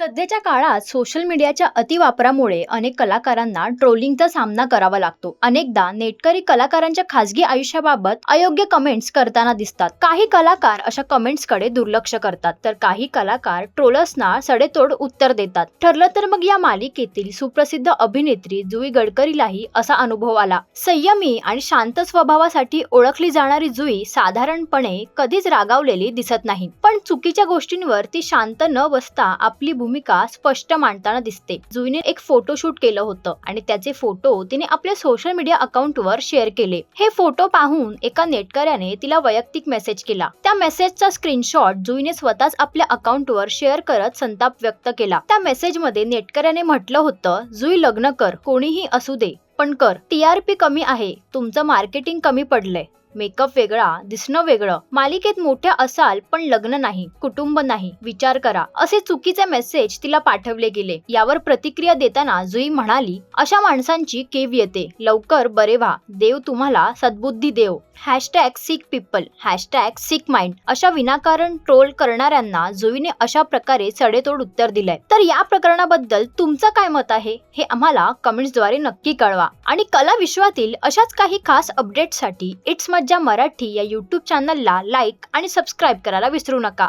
सध्याच्या काळात सोशल मीडियाच्या अतिवापरामुळे अनेक कलाकारांना ट्रोलिंगचा सामना करावा लागतो. अनेकदा नेटकरी कलाकारांच्या खासगी आयुष्याबाबत अयोग्य कमेंट्स करताना दिसतात. काही कलाकार अशा कमेंट्सकडे दुर्लक्ष करतात तर काही कलाकार ट्रोलर्सना सडेतोड उत्तर देतात. ठरलं तर मग या मालिकेतील सुप्रसिद्ध अभिनेत्री जुई गडकरीलाही असा अनुभव आला. संयमी आणि शांत स्वभावासाठी ओळखली जाणारी जुई साधारणपणे कधीच रागावलेली दिसत नाही. पण चुकीच्या गोष्टींवर ती शांत न बसता आपली भूमिका भूमिका स्पष्ट मांडताना दिसते. जुईने एक फोटोशूट केलं होतं आणि त्याचे फोटो तिने आपल्या सोशल मीडिया अकाउंटवर शेअर केले. हे फोटो पाहून एका नेटकऱ्याने तिला वैयक्तिक मेसेज केला. त्या मेसेजचा स्क्रीनशॉट जुईने स्वतःच आपल्या अकाउंटवर शेअर करत संताप व्यक्त केला. त्या मेसेजमध्ये नेटकऱ्याने म्हटलं होतं जुई लग्न कर. कोणीही असू दे. पण कर. टीआरपी कमी आहे. तुमचं मार्केटिंग कमी पडलंय. मेकअप वेगळा दिसणं वेगळं. मालिकेत मोठ्या असाल पण लग्न नाही कुटुंब नाही विचार करा. असे चुकीचे मेसेज तिला पाठवले गेले. यावर प्रतिक्रिया देताना जुई म्हणाली अशा माणसांची केव येते. लवकर बरे व्हा. देव तुम्हाला सद्बुद्धी देव. Hashtag sick people hashtag sick mind अशा विनाकारण ट्रोल करणाऱ्यांना जुईने अशा प्रकारे सडेतोड उत्तर दिलंय. तर या प्रकरणाबद्दल तुमचं काय मत आहे? हे आम्हाला कमेंट्सद्वारे नक्की कळवा. आणि कला विश्वातील अशाच काही खास अपडेटसाठी इट्स मज्जा मराठी या यूट्यूब चॅनलला लाईक आणि सबस्क्राईब करायला विसरू नका.